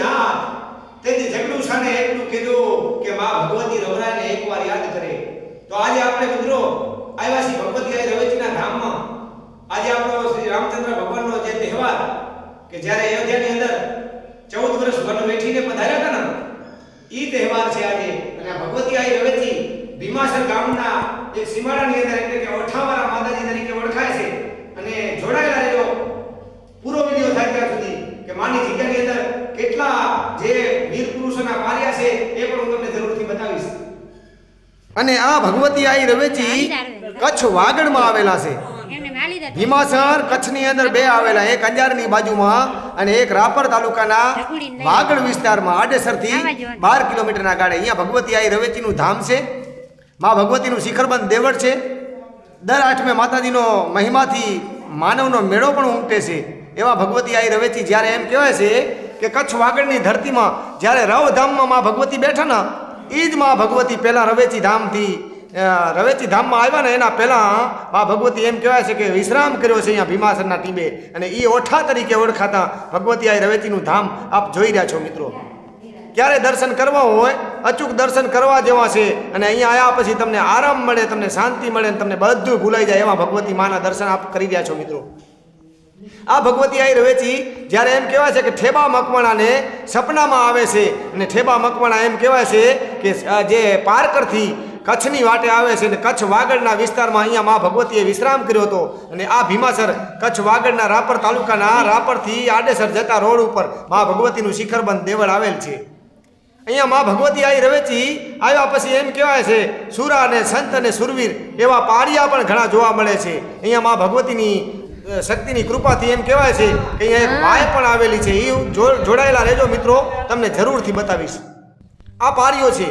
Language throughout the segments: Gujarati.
હાથ તેથી જેટલું છે એટલું કીધું કે માં ભગવતી રવરાને એકવાર યાદ કરે. તો આજે આપણે મિત્રો આવ્યા છીએ ભગવતી રવેચીના ધામમાં. આજે આપણો શ્રી રામચંદ્ર ભગવાનનો જે તહેવાર કે જ્યારે અયોધ્યાની અંદર ચૌદ વર્ષ વન વેઠીને પધાર્યા હતા ને, ઈ તહેવાર છે આજે. અને ભગવતી આઈ રવેચી ભીમાસર ગામના એક સીમાડાની અંદર એટલે કે ઓઠાવાળા માતાજી તરીકે ઓળખાય છે. અને જોડાયેલા રહેજો. પૂરો વિડિયો થાય ત્યાં સુધી કે માની જગ્યાની અંદર કેટલા જે વીર પુરુષોના પાર્યા છે એ પણ હું તમને જરૂરથી બતાવીશ. અને આ ભગવતી આઈ રવેચી કચ્છ વાગડમાં આવેલા છે. ભીમાસર કચ્છની અંદર બે આવેલા એક અંજારની બાજુમાં અને એક રાપર તાલુકાના વાગડ વિસ્તારમાં આડેસરથી બાર કિલોમીટરના ગાળે. અહીંયા ભગવતી આઈ રવેચીનું ધામ છે. મા ભગવતીનું શિખરબંધ દેવળ છે. દર આઠમે માતાજીનો મહિમાથી માનવનો મેળો પણ ઉમટે છે. એવા ભગવતી આઈ રવેચી જ્યારે એમ કહેવાય છે કે કચ્છ વાગડની ધરતીમાં જ્યારે રવધામમાં મા ભગવતી બેઠા ને એ જ મા ભગવતી પહેલાં રવેચી ધામથી રવેચી ધામમાં આવ્યા ને, એના પહેલાં મા ભગવતી એમ કહેવાય છે કે વિશ્રામ કર્યો છે અહીંયા ભીમાસરના ટીબે. અને એ ઓઠા તરીકે ઓળખાતા ભગવતી આ રવેચીનું ધામ આપ જોઈ રહ્યા છો મિત્રો. ક્યારે દર્શન કરવા હોય, અચૂક દર્શન કરવા જેવા છે, અને અહીંયા આવ્યા પછી તમને આરામ મળે, તમને શાંતિ મળે, અને તમને બધું ભૂલાઈ જાય એવા ભગવતી માના દર્શન આપ કરી રહ્યા છો મિત્રો. આ ભગવતી આઈ રવેચી જ્યારે એમ કહેવાય છે કે ઠેબા મકવાણાને સપનામાં આવે છે. અને ઠેબા મકવાણા એમ કહેવાય છે કે જે પારકરથી કચ્છની વાટે આવે છે અને કચ્છ વાગડના વિસ્તારમાં અહીંયા મા ભગવતીએ વિશ્રામ કર્યો હતો. અને આ ભીમાસર કચ્છ વાગડના રાપર તાલુકાના રાપરથી આડેસર જતા રોડ ઉપર મા ભગવતીનું શિખરબંધ દેવળ આવેલ છે. અહીંયા મા ભગવતી આઈ રવેચી આવ્યા પછી એમ કહેવાય છે, સુરા અને સંત અને સુરવીર એવા પારિયા પણ ઘણા જોવા મળે છે. અહીંયા માં ભગવતીની શક્તિની કૃપાથી એમ કહેવાય છે કે અહીંયા એક વાય પણ આવેલી છે. એ જોડાયેલા રહેજો મિત્રો, તમને જરૂરથી બતાવીશ. આ પારિયો છે.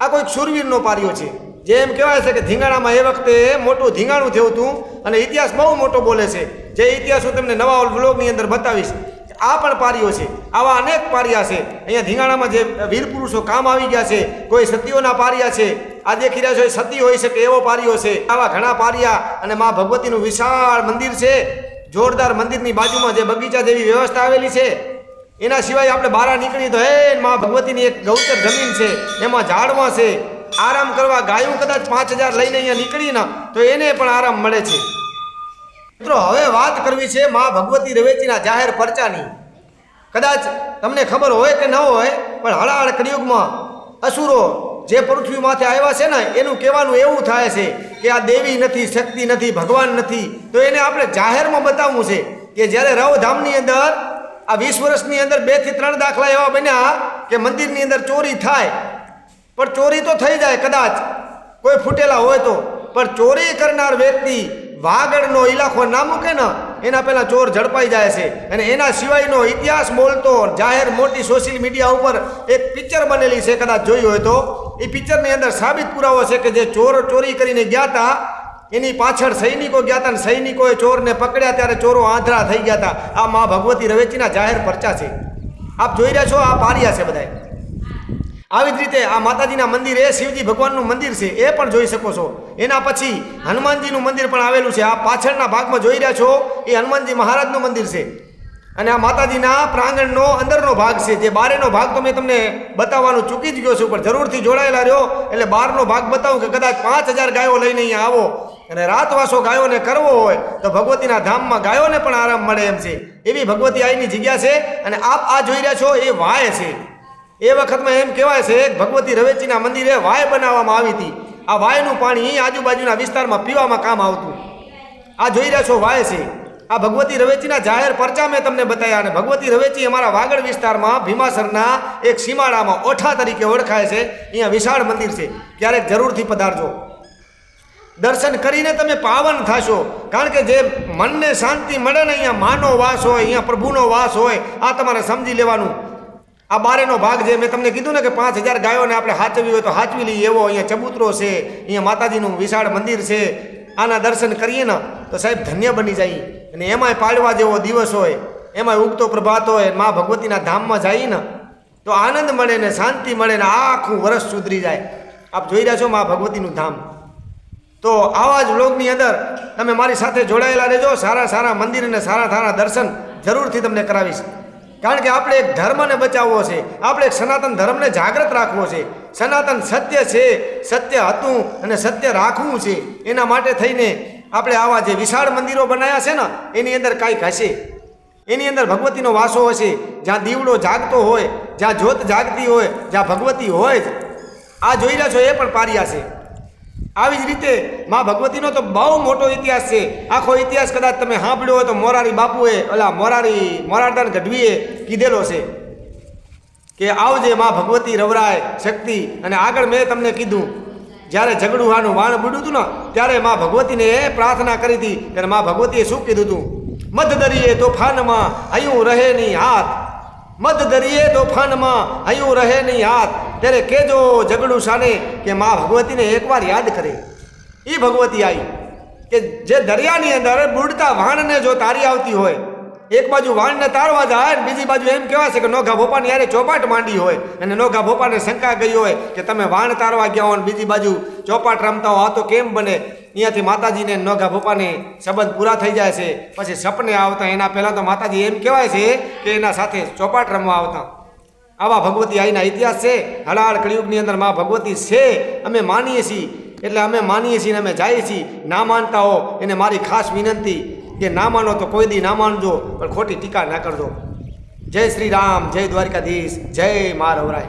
આ કોઈક સુરવીરનો પારિયો છે. જે એમ કહેવાય છે કે ધીંગાણામાં એ વખતે મોટું ધીંગાણું થયું હતું અને ઇતિહાસ બહુ મોટો બોલે છે. જે ઇતિહાસ હું તમને નવા વ્લોગની અંદર બતાવીશ. આ પણ પારીઓ છે, આવા અનેક પારિયા છે. અહીંયા ધીંગાણામાં જે વીર પુરુષો કામ આવી ગયા છે, કોઈ સતીઓના પારિયા છે. આ દેખી રહ્યા છો, એ સતી હોઈ શકે એવો પારિયો છે. આવા ઘણા પારિયા અને મા ભગવતીનું વિશાળ મંદિર છે. જોરદાર મંદિરની બાજુમાં જે બગીચા જેવી વ્યવસ્થા આવેલી છે. એના સિવાય આપણે બહાર નીકળી તો હે મા ભગવતીની એક ગૌચર જમીન છે. એમાં ઝાડમાં છે. આરામ કરવા ગાયું કદાચ પાંચ હજાર લઈને અહીંયા નીકળીને, તો એને પણ આરામ મળે છે. મિત્રો, હવે વાત કરવી છે મા ભગવતી રવેચીના જાહેર પરચાની. કદાચ તમને ખબર હોય કે ન હોય, પણ હળાહળ કળિયુગમાં અસુરો જે પૃથ્વીમાંથી આવ્યા છે ને, એનું કહેવાનું એવું થાય છે કે આ દેવી નથી, શક્તિ નથી, ભગવાન નથી. તો એને આપણે જાહેરમાં બતાવવું છે કે જ્યારે રવધામની અંદર, આ વીસ વર્ષની અંદર બેથી ત્રણ દાખલા એવા બન્યા કે મંદિરની અંદર ચોરી થાય. પણ ચોરી તો થઈ જાય કદાચ. કોઈ ફૂટેલા હોય તો. પણ ચોરી કરનાર વ્યક્તિ વાગડનો ઇલાકો ના મૂકે ને, એના પહેલાં ચોર ઝડપાઈ જાય છે. અને એના સિવાયનો ઇતિહાસ બોલતો, જાહેર મોટી સોશિયલ મીડિયા ઉપર એક પિક્ચર બનેલી છે, કદાચ જોઈ હોય તો. એ પિક્ચરની અંદર સાબિત પુરાવો છે કે જે ચોર ચોરી કરીને ગયા હતા એની પાછળ સૈનિકો ગયા હતા અને સૈનિકોએ ચોરને પકડ્યા ત્યારે ચોરો આંધળા થઈ ગયા હતા આ મા ભગવતી રવેચીના જાહેર પરચા છે. આપ જોઈ રહ્યા છો, આ પારિયા છે બધાય. આવી જ રીતે આ માતાજીના મંદિર, એ શિવજી ભગવાનનું મંદિર છે, એ પણ જોઈ શકો છો. એના પછી હનુમાનજીનું મંદિર પણ આવેલું છે. આ પાછળના ભાગમાં જોઈ રહ્યા છો, એ હનુમાનજી મહારાજનું મંદિર છે. અને આ માતાજીના પ્રાંગણનો અંદરનો ભાગ છે. જે બારેનો ભાગ તો મેં તમને બતાવવાનું ચૂકી જ ગયો છું, પણ જરૂરથી જોડાયેલા રહ્યો. એટલે બારનો ભાગ બતાવું કે કદાચ પાંચ હજાર ગાયો લઈને અહીંયા આવો. અને રાતવાસો ગાયોને કરવો હોય, તો ભગવતીના ધામમાં ગાયોને પણ આરામ મળે એમ છે. એવી ભગવતી આઈની જગ્યા છે. અને આપ આ જોઈ રહ્યા છો, એ વાય છે. એ વખતમાં એમ કહેવાય છે, ભગવતી રવેચીના મંદિરે વાય બનાવવામાં આવી હતી. આ વાયનું પાણી આજુબાજુના વિસ્તારમાં પીવામાં કામ આવતું. આ જોઈ રહ્યા છો, વાય છે. આ ભગવતી રવેચીના જાહેર પરચા મેં તમને બતાવ્યા અને ભગવતી રવેચી અમારા વાગડ વિસ્તારમાં ભીમાસરના એક સીમાડામાં ઓઠા તરીકે ઓળખાય છે. અહીંયા વિશાળ મંદિર છે. ક્યારેક જરૂરથી પધારજો. દર્શન કરીને તમે પાવન થશો. કારણ કે જે મનને શાંતિ મળે ને અહીંયા માનો વાસ હોય, અહીંયા પ્રભુનો વાસ હોય, આ તમારે સમજી લેવાનું. આ બારેનો ભાગ જે મેં તમને કીધું ને કે પાંચ હજાર ગાયોને આપણે હાચવી હોય તો હાચવી લઈએ. એવો અહીંયા ચબૂતરો છે. અહીંયા માતાજીનું વિશાળ મંદિર છે. આના દર્શન કરીએ ને તો સાહેબ ધન્ય બની જાય. અને એમાંય પાડવા જેવો દિવસ હોય, એમાંય ઉગતો પ્રભાત હોય, મા ભગવતીના ધામમાં જઈએ ને, તો આનંદ મળે ને શાંતિ મળે ને આખું વર્ષ સુધરી જાય. આપ જોઈ રહ્યા છો મા ભગવતીનું ધામ. તો આવા જ વ્લોગની અંદર તમે મારી સાથે જોડાયેલા રહેજો. સારા સારા મંદિર અને સારા સારા દર્શન જરૂરથી તમને કરાવીશ. કારણ કે આપણે એક ધર્મને બચાવવો છે. આપણે એક સનાતન ધર્મને જાગૃત રાખવો છે. સનાતન સત્ય છે. સત્ય હતું અને સત્ય રાખવું છે. એના માટે થઈને આપણે આવા જે વિશાળ મંદિરો બનાવ્યા છે ને, એની અંદર કાંઈક હશે. એની અંદર ભગવતીનો વાસો હશે. જ્યાં દીવડો જાગતો હોય, જ્યાં જ્યોત જાગતી હોય, જ્યાં ભગવતી હોય જ. આ જોઈ રહ્યા છો, એ પણ પારિયા છે. આવી જ રીતે મા ભગવતીનો તો બહુ મોટો ઇતિહાસ છે. આખો ઇતિહાસ કદાચ તમે સાંભળ્યો હોય તો મોરારી બાપુએ ઓલા મોરારી, મોરારદાન ગઢવીએ કીધેલો છે કે આવજે મા ભગવતી રવરાય શક્તિ. અને આગળ મેં તમને કીધું, જ્યારે ઝઘડુહાનું વાણ બુડ્યું હતું ને, ત્યારે મા ભગવતીને એ પ્રાર્થના કરી હતી ત્યારે મા ભગવતીએ શું કીધું હતું? મધ દરિયે તોફાનમાં હયું રહે નહીં હાથ. મધ દરિયે તોફાનમાં હયું રહે નહીં હાથ. ત્યારે કેજો ઝઘડું સાને કે મા ભગવતીને એકવાર યાદ કરે. એ ભગવતી આવી કે જે દરિયાની અંદર બુડતા વાણને જો તારી આવતી હોય, એક બાજુ વાણને તારવા જાય બીજી બાજુ એમ કહેવાય છે કે નોઘા ભોપાની યારે ચોપાટ માંડી હોય અને નોઘા ભોપાને શંકા ગઈ હોય કે તમે વાણ તારવા ગયા હો ને બીજી બાજુ ચોપાટ રમતા હો આ તો કેમ બને? અહીંયાથી માતાજીને નોઘા ભોપાને સંબંધ પૂરા થઈ જાય છે. પછી સપને આવતા એના પહેલાં તો માતાજી એમ કહેવાય છે કે એના સાથે ચોપાટ રમવા આવતા. આવા ભગવતી આઈના ઇતિહાસ છે. હળાળ કળિયુગની અંદરમાં ભગવતી છે. અમે માનીએ છીએ. એટલે અમે માનીએ છીએ અમે જઈએ છીએ. ના માનતા હો એને મારી ખાસ વિનંતી કે ના માનો તો કોઈ દી ના માનજો, પણ ખોટી ટીકા ના કરજો. જય શ્રી રામ, જય દ્વારકાધીશ, જય મા રવરાય